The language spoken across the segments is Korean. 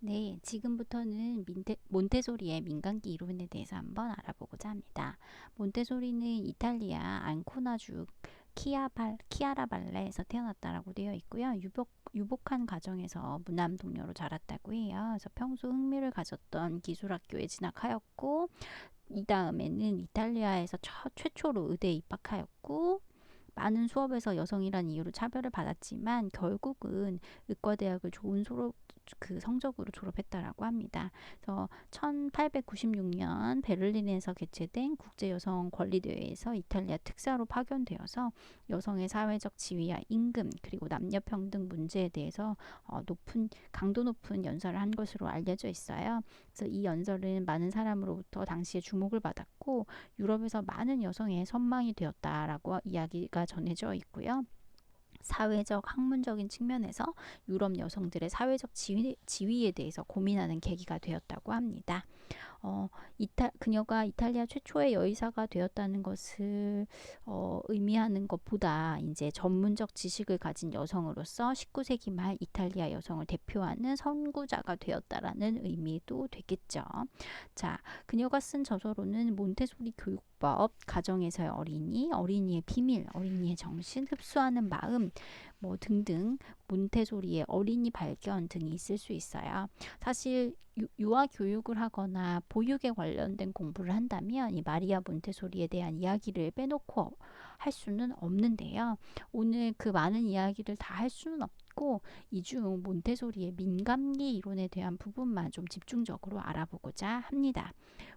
네, 지금부터는 민테, 몬테소리의 민간기 이론에 대해서 한번 알아보고자 합니다. 몬테소리는 이탈리아 안코나주 키아발, 키아라발레에서 태어났다라고 되어 있고요. 유복, 유복한 가정에서 무남 동료로 자랐다고 해요. 그래서 평소 흥미를 가졌던 기술학교에 진학하였고, 이 다음에는 이탈리아에서 처, 최초로 의대에 입학하였고, 많은 수업에서 여성이란 이유로 차별을 받았지만 결국은 의과대학을 좋은 소로, 그 성적으로 졸업했다라고 합니다. 그래서 1896년 베를린에서 개최된 국제 여성 권리 대회에서 이탈리아 특사로 파견되어서 여성의 사회적 지위와 임금 그리고 남녀 평등 문제에 대해서 어, 높은 강도 높은 연설을 한 것으로 알려져 있어요. 그래서 이 연설은 많은 사람으로부터 당시에 주목을 받았고 유럽에서 많은 여성의 선망이 되었다라고 이야기가 전해져 있고요. 사회적 학문적인 측면에서 유럽 여성들의 사회적 지위, 지위 에 대해서 고민하는 계기가 되었다고 합니다. 어, 이탈, 그녀가 이탈리아 최초의 여의사가 되었다는 것을 어, 의미하는 것보다 이제 전문적 지식을 가진 여성으로서 19세기 말 이탈리아 여성을 대표하는 선구자가 되었다라는 의미도 되겠죠. 자, 그녀가 쓴 저서로는 몬테소리 교육 법, 가정에서의 어린이, 어린이의 비밀, 어린이의 정신, 흡수하는 마음, 뭐 등등 몬테소리의 어린이 발견 등이 있을 수 있어요. 사실 유, 아 교육을 하거나 보육에 관련된 공부를 한다면 이 마리아 몬테소리에 대한 이야기를 빼놓고 할 수는 없는데요. 오늘 그 많은 이야기를 다 할 수는 없 있고 이중 몬테소리의 민감기 이론에 대한 부분만 좀 집중적으로 알아보고자 합니다.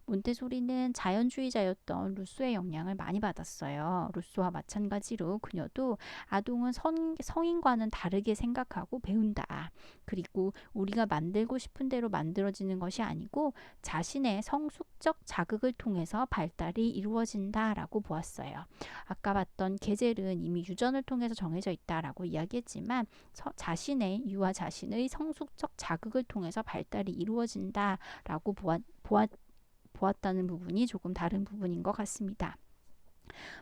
몬테소리는 자연주의자였던 루소의 영향을 많이 받았어요. 루소와 마찬가지로 그녀도 아동은 성, 성인과는 다르게 생각하고 배운다. 그리고 우리가 만들고 싶은 대로 만들어지는 것이 아니고 자신의 성숙적 자극을 통해서 발달이 이루어진다라고 보았어요. 아까 봤던 계젤은 이미 유전을 통해서 정해져 있다라고 이야기했지만 서, 자신의 유아 자신의 성숙적 자극을 통해서 발달이 이루어진다라고 보았, 보았, 보았다는 부분이 조금 다른 부분인 것 같습니다.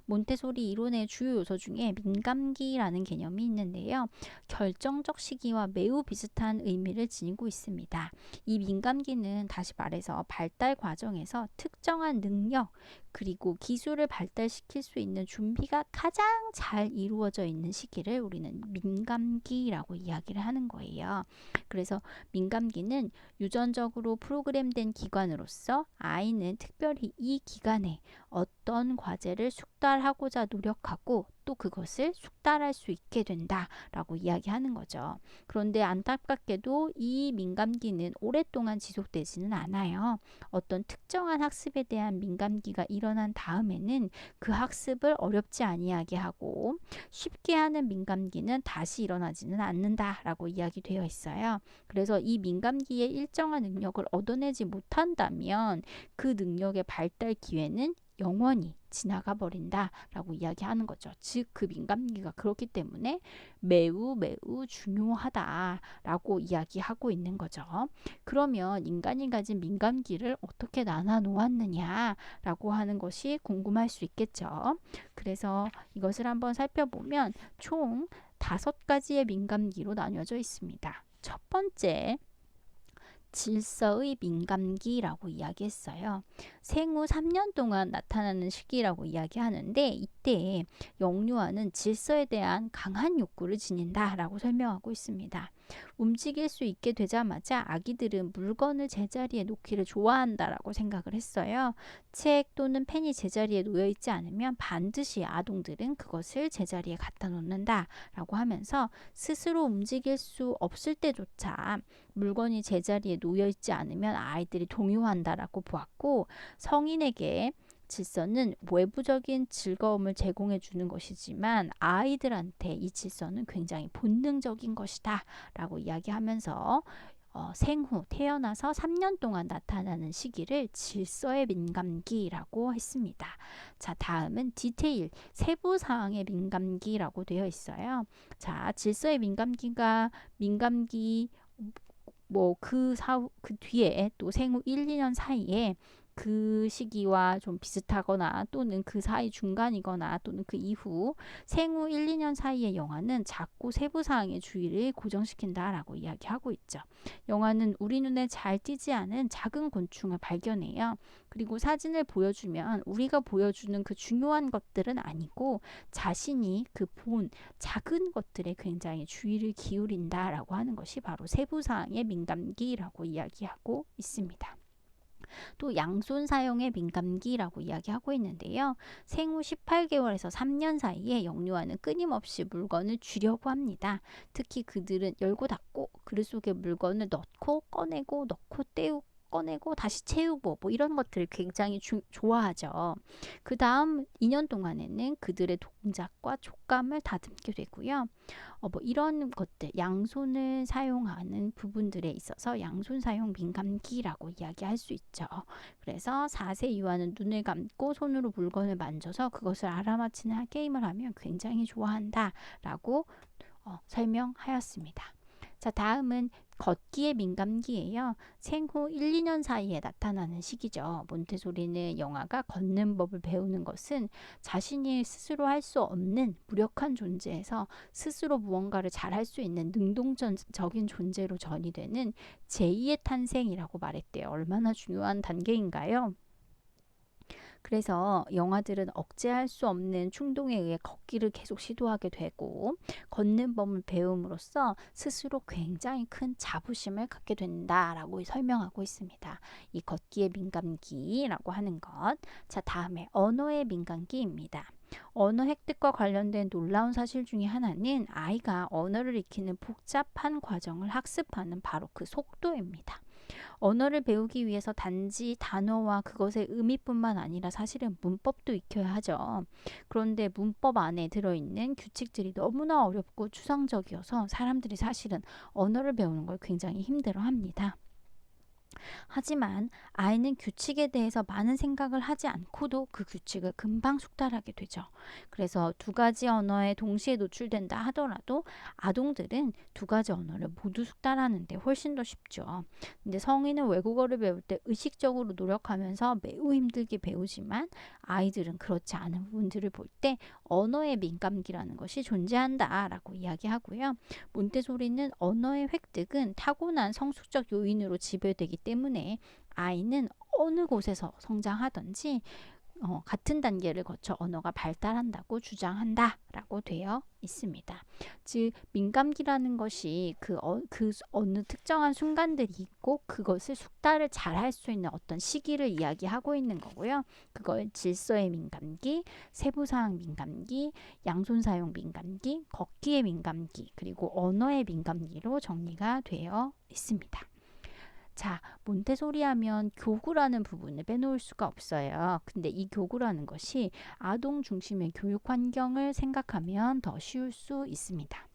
몬테소리 이론의 주요 요소 중에 민감기라는 개념이 있는데요. 결정적 시기와 매우 비슷한 의미를 지니고 있습니다. 이 민감기는 다시 말해서 발달 과정에서 특정한 능력 그리고 기술을 발달시킬 수 있는 준비가 가장 잘 이루어져 있는 시기를 우리는 민감기라고 이야기를 하는 거예요. 그래서 민감기는 유전적으로 프로그램된 기관으로서 아이는 특별히 이 기간에 어떤 과제를 숙달 하고자 노력하고 또 그것을 숙달할 수 있게 된다라고 이야기하는 거죠. 그런데 안타깝게도 이 민감기는 오랫동안 지속되지는 않아요. 어떤 특정한 학습에 대한 민감기가 일어난 다음에는 그 학습을 어렵지 아니하게 하고 쉽게 하는 민감기는 다시 일어나지는 않는다라고 이야기되어 있어요. 그래서 이 민감기의 일정한 능력을 얻어내지 못한다면 그 능력의 발달 기회는 영원히 지나가 버린다라고 이야기하는 거죠. 즉그 민감기가 그렇기 때문에 매우 매우 중요하다라고 이야기하고 있는 거죠. 그러면 인간이 가진 민감기를 어떻게 나눠 놓았느냐라고 하는 것이 궁금할 수 있겠죠. 그래서 이것을 한번 살펴보면 총 다섯 가지의 민감기로 나뉘어져 있습니다. 첫 번째 질서의 민감기라고 이야기했어요. 생후 3년 동안 나타나는 시기라고 이야기하는데 이때 영유아는 질서에 대한 강한 욕구를 지닌다라고 설명하고 있습니다. 움직일 수 있게 되자마자 아기들은 물건을 제자리에 놓기를 좋아한다라고 생각을 했어요. 책 또는 펜이 제자리에 놓여 있지 않으면 반드시 아동들은 그것을 제자리에 갖다 놓는다라고 하면서 스스로 움직일 수 없을 때조차 물건이 제자리에 놓여 있지 않으면 아이들이 동요한다라고 보았고 성인에게 질서는 외부적인 즐거움을 제공해 주는 것이지만 아이들한테 이 질서는 굉장히 본능적인 것이다 라고 이야기하면서 어, 생후 태어나서 3년 동안 나타나는 시기를 질서의 민감기라고 했습니다. 자, 다음은 디테일, 세부 사항의 민감기라고 되어 있어요. 자, 질서의 민감기가 민감기 뭐그 사후 그 뒤에 또 생후 1, 2년 사이에 그 시기와 좀 비슷하거나 또는 그 사이 중간이거나 또는 그 이후 생후 1, 2년 사이의 영화는 작고 세부 사항의 주의를 고정시킨다라고 이야기하고 있죠. 영화는 우리 눈에 잘 띄지 않은 작은 곤충을 발견해요. 그리고 사진을 보여주면 우리가 보여주는 그 중요한 것들은 아니고 자신이 그 본 작은 것들에 굉장히 주의를 기울인다라고 하는 것이 바로 세부 사항의 민감기라고 이야기하고 있습니다. 또 양손 사용의 민감기라고 이야기하고 있는데요. 생후 18개월에서 3년 사이에 영유아는 끊임없이 물건을 주려고 합니다. 특히 그들은 열고 닫고 그릇 속에 물건을 넣고 꺼내고 넣고 떼우고 꺼내고 다시 채우고 뭐 이런 것들을 굉장히 주, 좋아하죠. 그 다음 2년 동안에는 그들의 동작과 촉감을 다듬게 되고요. 어, 뭐 이런 것들 양손을 사용하는 부분들에 있어서 양손 사용 민감기라고 이야기할 수 있죠. 그래서 4세 이후와는 눈을 감고 손으로 물건을 만져서 그것을 알아맞히는 게임을 하면 굉장히 좋아한다라고 어, 설명하였습니다. 자, 다음은 걷기의 민감기예요. 생후 1, 2년 사이에 나타나는 시기죠. 몬테소리는 영아가 걷는 법을 배우는 것은 자신이 스스로 할 수 없는 무력한 존재에서 스스로 무언가를 잘할 수 있는 능동적인 존재로 전이 되는 제2의 탄생이라고 말했대요. 얼마나 중요한 단계인가요? 그래서 영아들은 억제할 수 없는 충동에 의해 걷기를 계속 시도하게 되고 걷는 법을 배움으로써 스스로 굉장히 큰 자부심을 갖게 된다라고 설명하고 있습니다. 이 걷기의 민감기라고 하는 것. 자, 다음에 언어의 민감기입니다. 언어 획득과 관련된 놀라운 사실 중에 하나는 아이가 언어를 익히는 복잡한 과정을 학습하는 바로 그 속도입니다. 언어를 배우기 위해서 단지 단어와 그것의 의미뿐만 아니라 사실은 문법도 익혀야 하죠. 그런데 문법 안에 들어있는 규칙들이 너무나 어렵고 추상적이어서 사람들이 사실은 언어를 배우는 걸 굉장히 힘들어 합니다. 하지만 아이는 규칙에 대해서 많은 생각을 하지 않고도 그 규칙을 금방 숙달하게 되죠. 그래서 두 가지 언어에 동시에 노출된다 하더라도 아동들은 두 가지 언어를 모두 숙달하는데 훨씬 더 쉽죠. 근데 성인은 외국어를 배울 때 의식적으로 노력하면서 매우 힘들게 배우지만 아이들은 그렇지 않은 부분들을 볼 때 언어의 민감기라는 것이 존재한다라고 이야기하고요. 몬테소리는 언어의 획득은 타고난 성숙적 요인으로 지배되기 때문에 아이는 어느 곳에서 성장하든지 어, 같은 단계를 거쳐 언어가 발달한다고 주장한다라고 되어 있습니다. 즉 민감기라는 것이 그, 어, 그 어느 특정한 순간들이 있고 그것을 숙달을 잘 할 수 있는 어떤 시기를 이야기하고 있는 거고요. 그걸 질서의 민감기, 세부사항 민감기, 양손 사용 민감기, 걷기의 민감기, 그리고 언어의 민감기로 정리가 되어 있습니다. 자, 몬테소리 하면 교구라는 부분을 빼놓을 수가 없어요. 근데 이 교구라는 것이 아동 중심의 교육 환경을 생각하면 더 쉬울 수 있습니다.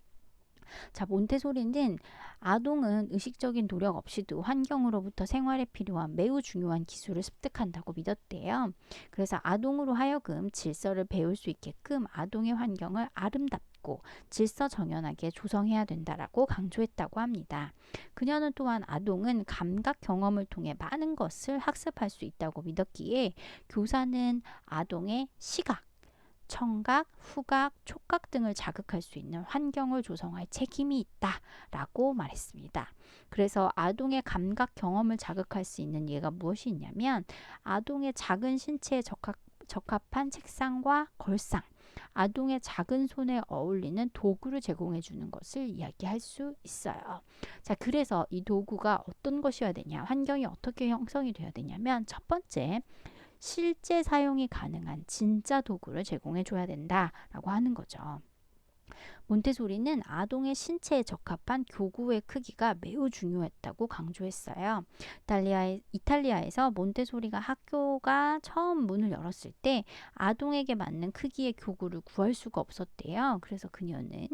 자, 몬테소리는 아동은 의식적인 노력 없이도 환경으로부터 생활에 필요한 매우 중요한 기술을 습득한다고 믿었대요. 그래서 아동으로 하여금 질서를 배울 수 있게끔 아동의 환경을 아름답게 있고 질서 정연하게 조성해야 된다라고 강조했다고 합니다. 그녀는 또한 아동은 감각 경험을 통해 많은 것을 학습할 수 있다고 믿었기에 교사는 아동의 시각, 청각, 후각, 촉각 등을 자극할 수 있는 환경을 조성할 책임이 있다라고 말했습니다. 그래서 아동의 감각 경험을 자극할 수 있는 예가 무엇이 있냐면 아동의 작은 신체에 적합, 적합한 책상과 걸상, 아동의 작은 손에 어울리는 도구를 제공해 주는 것을 이야기할 수 있어요. 자, 그래서 이 도구가 어떤 것이어야 되냐, 환경이 어떻게 형성이 되어야 되냐면 첫 번째, 실제 사용이 가능한 진짜 도구를 제공해 줘야 된다라고 하는 거죠. 몬테소리는 아동의 신체에 적합한 교구의 크기가 매우 중요했다고 강조했어요. 이탈리아에, 이탈리아에서 몬테소리가 학교가 처음 문을 열었을 때 아동에게 맞는 크기의 교구를 구할 수가 없었대요. 그래서 그녀는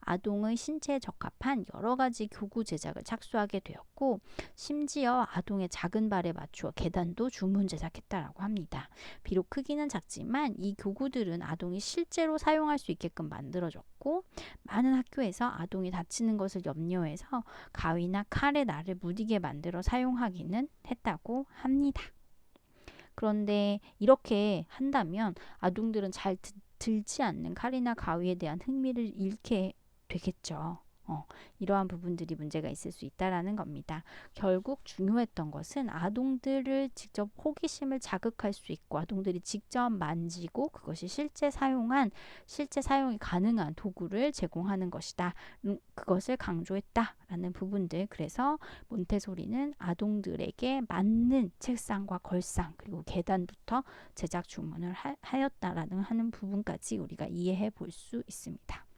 아동의 신체에 적합한 여러 가지 교구 제작을 착수하게 되었고 심지어 아동의 작은 발에 맞추어 계단도 주문 제작했다라고 합니다. 비록 크기는 작지만 이 교구들은 아동이 실제로 사용할 수 있게끔 만들어졌고 많은 학교에서 아동이 다치는 것을 염려해서 가위나 칼에 나를 무디게 만들어 사용하기는 했다고 합니다. 그런데 이렇게 한다면 아동들은 잘 드, 들지 않는 칼이나 가위에 대한 흥미를 잃게 되겠죠. 어, 이러한 부분들이 문제가 있을 수 있다라는 겁니다. 결국 중요했던 것은 아동들을 직접 호기심을 자극할 수 있고 아동들이 직접 만지고 그것이 실제 사용한 실제 사용이 가능한 도구를 제공하는 것이다. 음, 그것을 강조했다라는 부분들. 그래서 몬테소리는 아동들에게 맞는 책상과 걸상 그리고 계단부터 제작 주문을 하, 하였다라는 하는 부분까지 우리가 이해해 볼 수 있습니다.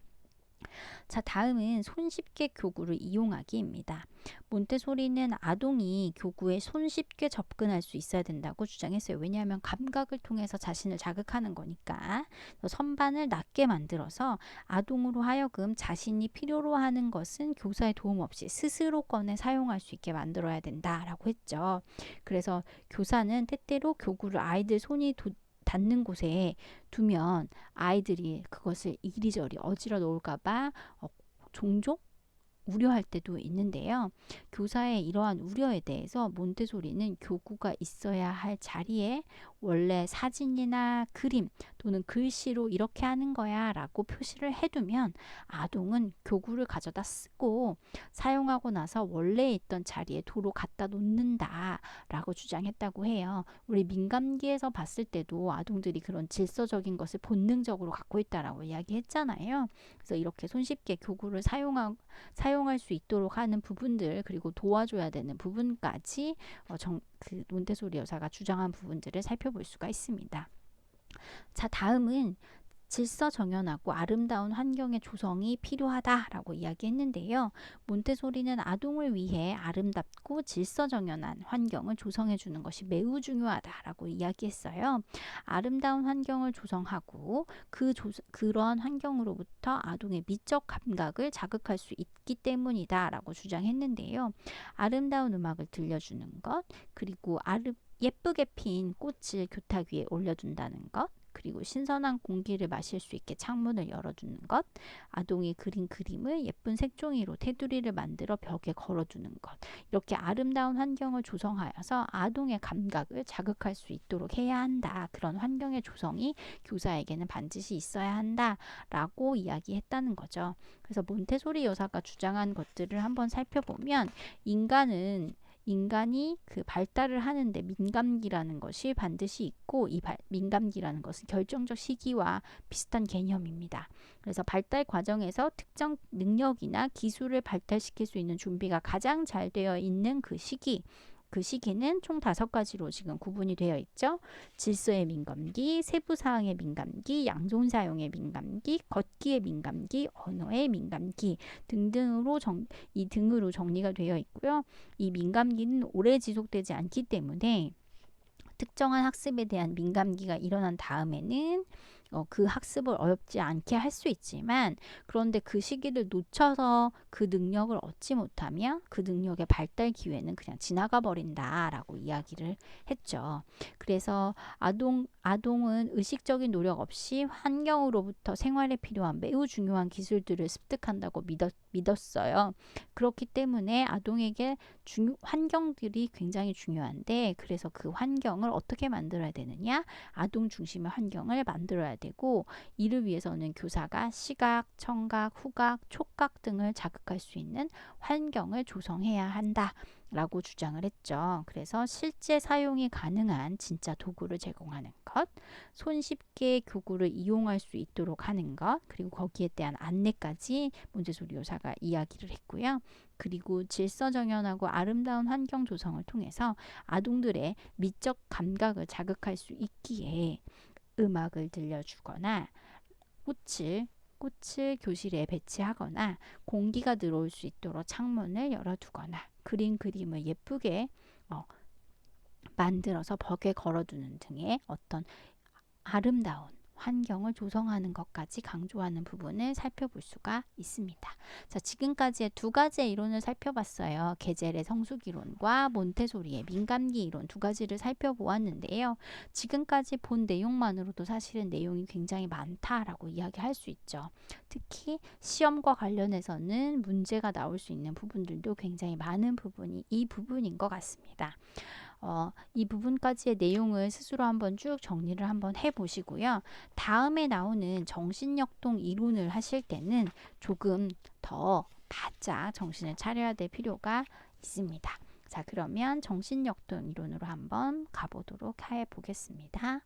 자, 다음은 손쉽게 교구를 이용하기입니다. 몬테소리는 아동이 교구에 손쉽게 접근할 수 있어야 된다고 주장했어요. 왜냐하면 감각을 통해서 자신을 자극하는 거니까. 선반을 낮게 만들어서 아동으로 하여금 자신이 필요로 하는 것은 교사의 도움 없이 스스로 꺼내 사용할 수 있게 만들어야 된다라고 했죠. 그래서 교사는 때때로 교구를 아이들 손이 도, 닿는 곳에 두면 아이들이 그것을 이리저리 어지러 놓을까봐 어, 종종 우려할 때도 있는데요. 교사의 이러한 우려에 대해서 몬테소리는 교구가 있어야 할 자리에 원래 사진이나 그림 또는 글씨로 이렇게 하는 거야 라고 표시를 해두면 아동은 교구를 가져다 쓰고 사용하고 나서 원래 있던 자리에 도로 갖다 놓는다 라고 주장했다고 해요. 우리 민감기에서 봤을 때도 아동들이 그런 질서적인 것을 본능적으로 갖고 있다라고 이야기했잖아요. 그래서 이렇게 손쉽게 교구를 사용하, 사용 할 수 있도록 하는 부분들 그리고 도와줘야 되는 부분까지 어, 정, 그 몬테소리 여사가 주장한 부분들을 살펴볼 수가 있습니다. 자, 다음은 질서 정연하고 아름다운 환경의 조성이 필요하다라고 이야기했는데요. 몬테소리는 아동을 위해 아름답고 질서 정연한 환경을 조성해 주는 것이 매우 중요하다라고 이야기했어요. 아름다운 환경을 조성하고 그 조, 그러한 환경으로부터 아동의 미적 감각을 자극할 수 있기 때문이다라고 주장했는데요. 아름다운 음악을 들려주는 것, 그리고 아름 예쁘게 핀 꽃을 교탁 위에 올려둔다는 것, 그리고 신선한 공기를 마실 수 있게 창문을 열어주는 것, 아동이 그린 그림을 예쁜 색종이로 테두리를 만들어 벽에 걸어두는 것, 이렇게 아름다운 환경을 조성하여서 아동의 감각을 자극할 수 있도록 해야 한다. 그런 환경의 조성이 교사에게는 반드시 있어야 한다 라고 이야기했다는 거죠. 그래서 몬테소리 여사가 주장한 것들을 한번 살펴보면 인간은 인간이 그 발달을 하는데 민감기라는 것이 반드시 있고 이 발, 민감기라는 것은 결정적 시기와 비슷한 개념입니다. 그래서 발달 과정에서 특정 능력이나 기술을 발달시킬 수 있는 준비가 가장 잘 되어 있는 그 시기 그 시기는 총 다섯 가지로 지금 구분이 되어 있죠. 질서의 민감기, 세부 사항의 민감기, 양손 사용의 민감기, 걷기의 민감기, 언어의 민감기 등등으로 정, 이 등으로 정리가 되어 있고요. 이 민감기는 오래 지속되지 않기 때문에 특정한 학습에 대한 민감기가 일어난 다음에는 어, 그 학습을 어렵지 않게 할 수 있지만 그런데 그 시기를 놓쳐서 그 능력을 얻지 못하면 그 능력의 발달 기회는 그냥 지나가 버린다라고 이야기를 했죠. 그래서 아동 아동은 의식적인 노력 없이 환경으로부터 생활에 필요한 매우 중요한 기술들을 습득한다고 믿었, 믿었어요. 그렇기 때문에 아동에게 중요, 환경들이 굉장히 중요한데 그래서 그 환경을 어떻게 만들어야 되느냐? 아동 중심의 환경을 만들어야 되고 이를 위해서는 교사가 시각, 청각, 후각, 촉각 등을 자극할 수 있는 환경을 조성해야 한다. 라고 주장을 했죠. 그래서 실제 사용이 가능한 진짜 도구를 제공하는 것, 손쉽게 교구를 이용할 수 있도록 하는 것, 그리고 거기에 대한 안내까지 문제소리 요사가 이야기를 했고요. 그리고 질서정연하고 아름다운 환경 조성을 통해서 아동들의 미적 감각을 자극할 수 있기에 음악을 들려주거나 꽃을 꽃을 교실에 배치하거나 공기가 들어올 수 있도록 창문을 열어두거나 그린 그림을 예쁘게 어, 만들어서 벽에 걸어두는 등의 어떤 아름다운 환경을 조성하는 것까지 강조하는 부분을 살펴볼 수가 있습니다. 자, 지금까지의 두 가지의 이론을 살펴봤어요. 게젤의 성숙 이론과 몬테소리의 민감기 이론 두 가지를 살펴보았는데요. 지금까지 본 내용만으로도 사실은 내용이 굉장히 많다라고 이야기할 수 있죠. 특히 시험과 관련해서는 문제가 나올 수 있는 부분들도 굉장히 많은 부분이 이 부분인 것 같습니다. 어, 이 부분까지의 내용을 스스로 한번 쭉 정리를 한번 해 보시고요. 다음에 나오는 정신역동 이론을 하실 때는 조금 더 바짝 정신을 차려야 될 필요가 있습니다. 자, 그러면 정신역동 이론으로 한번 가보도록 해 보겠습니다.